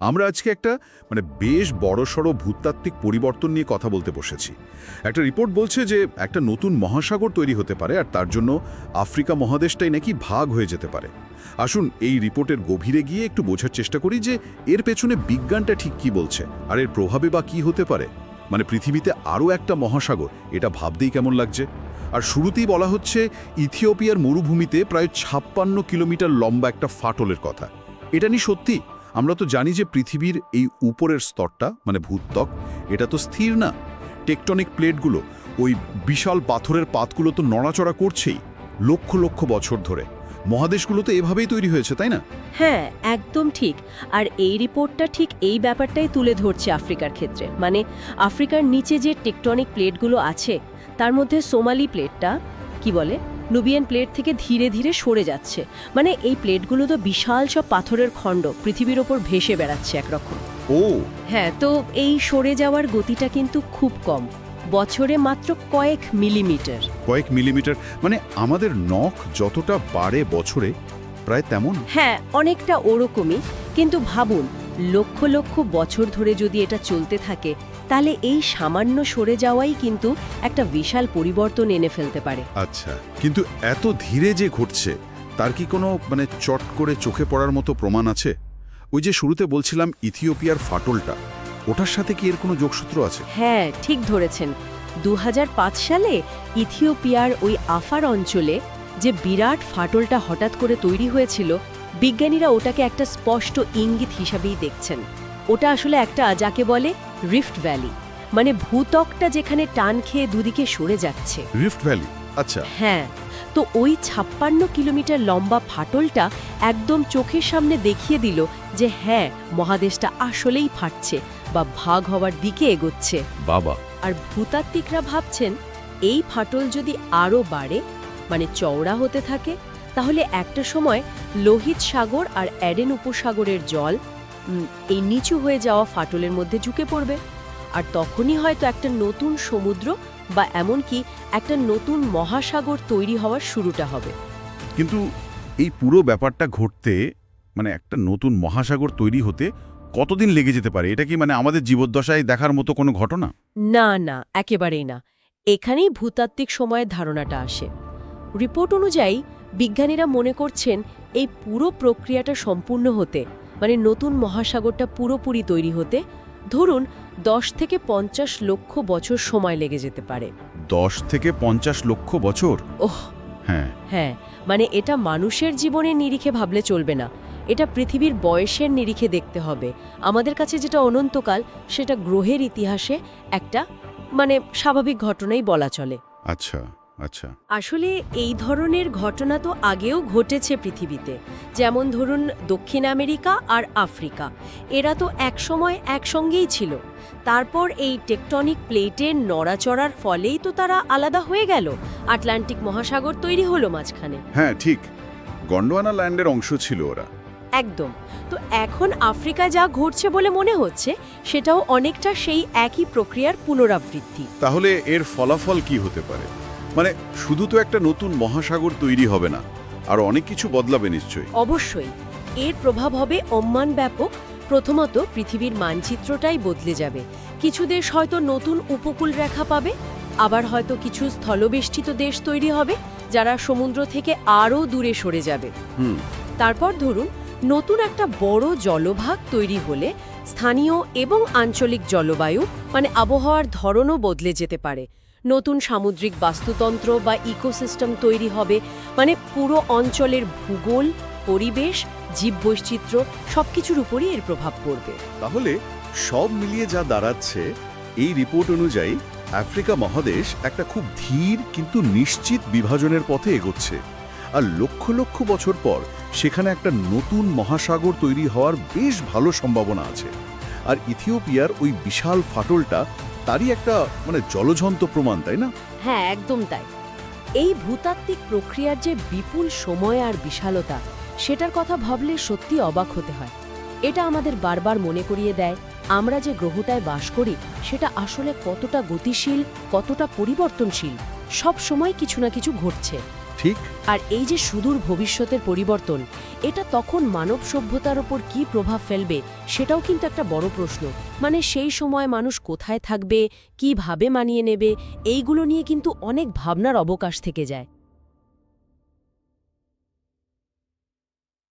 আমরা আজকে একটা মানে বেশ বড়সড় ভূতাত্ত্বিক পরিবর্তন নিয়ে কথা বলতে বসেছি। একটা রিপোর্ট বলছে যে একটা নতুন মহাসাগর তৈরি হতে পারে আর তার জন্য আফ্রিকা মহাদেশটাই নাকি ভাগ হয়ে যেতে পারে। আসুন এই রিপোর্টের গভীরে গিয়ে একটু বোঝার চেষ্টা করি যে এর পেছনে বিজ্ঞানটা ঠিক কি বলছে আর এর প্রভাবে বা কি হতে পারে। মানে পৃথিবীতে আরও একটা মহাসাগর, এটা ভাবতেই কেমন লাগছে? আর শুরুতেই বলা হচ্ছে ইথিওপিয়ার মরুভূমিতে প্রায় ছাপ্পান্ন কিলোমিটার লম্বা একটা ফাটলের কথা। এটা নিয়ে সত্যি আমরা তো জানি যে পৃথিবীর এই উপরের স্তরটা মানে ভূত্বক, এটা তো স্থির না। টেকটনিক প্লেটগুলো, ওই বিশাল পাথরের পাতগুলো তো নড়াচড়া করছেই, লক্ষ লক্ষ বছর ধরে। মহাদেশগুলো তো এভাবেই তৈরি হয়েছে, তাই না? হ্যাঁ একদম ঠিক। আর এই রিপোর্টটা ঠিক এই ব্যাপারটাই তুলে ধরছে আফ্রিকার ক্ষেত্রে। মানে আফ্রিকার নিচে যে টেকটনিক প্লেটগুলো আছে, তার মধ্যে সোমালি প্লেটটা, কি বলে? নুবিয়ান প্লেট থেকে ধীরে ধীরে সরে যাচ্ছে। মানে এই প্লেটগুলো তো বিশাল সব পাথরের খণ্ড পৃথিবীর ওপর ভেসে বেড়াচ্ছে একরকম। ও। হ্যাঁ তো এই সরে যাওয়ার গতিটা কিন্তু খুব কম। বছরে মাত্র কয়েক মিলিমিটার। কয়েক মিলিমিটার মানে আমাদের নখ যতটা বাড়ে বছরে প্রায় তেমন? হ্যাঁ অনেকটা ওরকমই। কিন্তু ভাবুন লক্ষ লক্ষ বছর ধরে যদি এটা চলতে থাকে তাহলে এই সামান্য সরে যাওয়াই কিন্তু একটা বিশাল পরিবর্তন এনে ফেলতে পারে। আচ্ছা কিন্তু এত ধীরে যে ঘটছে তার কি কোনো মানে চট করে চোখে পড়ার মতো প্রমাণ আছে? ওই যে শুরুতে বলছিলাম ইথিওপিয়ার ফাটলটা ওটার সাথে কি এর কোনো যোগসূত্র আছে? হ্যাঁ ঠিক ধরেছেন। দু হাজার পাঁচ সালে ইথিওপিয়ার ওই আফার অঞ্চলে যে বিরাট ফাটলটা হঠাৎ করে তৈরি হয়েছিল বিজ্ঞানীরা ওটাকে একটা স্পষ্ট ইঙ্গিত হিসাবেই দেখছেন। ওটা আসলে একটা যাকে বলে রিফট ভ্যালি মানে ভূত্বকটা যেখানে টান খেয়ে দুদিকে সরে যাচ্ছে। রিফট ভ্যালি আচ্ছা। হ্যাঁ তো ওই ছাপ্পান্ন কিলোমিটার লম্বা ফাটলটা একদম চোখের সামনে দেখিয়ে দিল যে হ্যাঁ মহাদেশটা আসলেই ফাটছে বা ভাগ হওয়ার দিকে এগোচ্ছে। বাবা। আর ভূতাত্ত্বিকরা ভাবছেন এই ফাটল যদি আরও বাড়ে মানে চওড়া হতে থাকে তাহলে একটা সময় লোহিত সাগর আর অ্যাডেন উপসাগরের জল এই নিচু হয়ে যাওয়া ফাটলের মধ্যে ঝুঁকে পড়বে। আর তখনই হয়তো একটা নতুন সমুদ্র বা এমনকি একটা নতুন মহাসাগর তৈরি হওয়ার শুরুটা হবে। কিন্তু এই পুরো ব্যাপারটা ঘটতে মানে একটা নতুন মহাসাগর তৈরি হতে কতদিন লেগে যেতে পারে? এটা কি মানে আমাদের জীবদ্দশায় দেখার মতো কোনো ঘটনা? না না একেবারেই না। এখানেই ভূতাত্ত্বিক সময়ের ধারণাটা আসে। রিপোর্ট অনুযায়ী বিজ্ঞানীরা মনে করছেন এই পুরো প্রক্রিয়াটা সম্পূর্ণ হতে মানে নতুন মহাসাগরটা পুরোপুরি তৈরি হতে ধরুন দশ থেকে পঞ্চাশ লক্ষ বছর সময় লেগে যেতে পারে। দশ থেকে পঞ্চাশ লক্ষ বছর? ওহ। হ্যাঁ। হ্যাঁ মানে এটা মানুষের জীবনের নিরিখে ভাবলে চলবে না। এটা পৃথিবীর বয়সের নিরিখে দেখতে হবে। আমাদের কাছে যেটা অনন্তকাল সেটা গ্রহের ইতিহাসে একটা মানে স্বাভাবিক ঘটনাই বলা চলে। আচ্ছা। আচ্ছা। আসলে এই ধরনের ঘটনা তো আগেও ঘটেছে পৃথিবীতে। যেমন ধরুন দক্ষিণ আমেরিকা আর আফ্রিকা। এরা তো একসময় একসঙ্গেই ছিল। তারপর এই টেকটনিক প্লেটের নড়াচড়ার ফলেই তো তারা আলাদা হয়ে গেল। আটলান্টিক মহাসাগর তৈরি হলো মাঝখানে। হ্যাঁ ঠিক। গন্ডোয়ানা ল্যান্ডের অংশ ছিল ওরা। একদম। তো এখন আফ্রিকায় যা ঘটছে বলে মনে হচ্ছে সেটাও অনেকটা সেই একই প্রক্রিয়ার পুনরাবৃত্তি। তাহলে এর ফলাফল কি হতে পারে? মানে শুধু তো একটা নতুন মহাসাগর তৈরি হবে না আর অনেক কিছু বদলাবে নিশ্চয়ই। অবশ্যই। এর প্রভাব হবে অম্মান ব্যাপক প্রথমত পৃথিবীর মানচিত্রটাই বদলে যাবে। কিছু দেশ হয়তো নতুন উপকূল রেখা পাবে আবার হয়তো কিছু স্থলবেষ্টিত দেশ তৈরি হবে যারা সমুদ্র থেকে আরও দূরে সরে যাবে। হুম। তারপর ধরুন নতুন একটা বড় জলভাগ তৈরি হলে স্থানীয় এবং আঞ্চলিক জলবায়ু মানে আবহাওয়ার ধরনও বদলে যেতে পারে। নতুন সামুদ্রিক বাস্তুতন্ত্র বা ইকোসিস্টেম তৈরি হবে। মানে পুরো অঞ্চলের ভূগোল, পরিবেশ, জীববৈচিত্র্য সবকিছুর উপরই এর প্রভাব পড়বে। তাহলে সব মিলিয়ে যা দাঁড়াচ্ছে, এই রিপোর্ট অনুযায়ী আফ্রিকা মহাদেশ একটা খুব ধীর কিন্তু নিশ্চিত বিভাজনের পথে এগোচ্ছে। আর লক্ষ লক্ষ বছর পর সেখানে একটা নতুন মহাসাগর তৈরি হওয়ার বেশ ভালো সম্ভাবনা আছে। আর ইথিওপিয়ার ওই বিশাল ফাটলটা তারই একটা মানে জলঝন্ত প্রমাণ, তাই না? হ্যাঁ একদম তাই। এই ভূতাত্ত্বিক প্রক্রিয়ার যে বিপুল সময় আর বিশালতা, সেটার কথা ভাবলে সত্যি অবাক হতে হয়। এটা আমাদের বারবার মনে করিয়ে দেয়, আমরা যে গ্রহটায় বাস করি, সেটা আসলে কতটা গতিশীল, কতটা পরিবর্তনশীল, সব সময় কিছু না কিছু ঘটছে। ঠিক। আর এই যে সুদূর ভবিষ্যতের পরিবর্তন, এটা তখন মানব সভ্যতার ওপর কি প্রভাব ফেলবে, সেটাও কিন্তু একটা বড় প্রশ্ন। মানে সেই সময় মানুষ কোথায় থাকবে, কীভাবে মানিয়ে নেবে, এইগুলো নিয়ে কিন্তু অনেক ভাবনার অবকাশ থেকে যায়।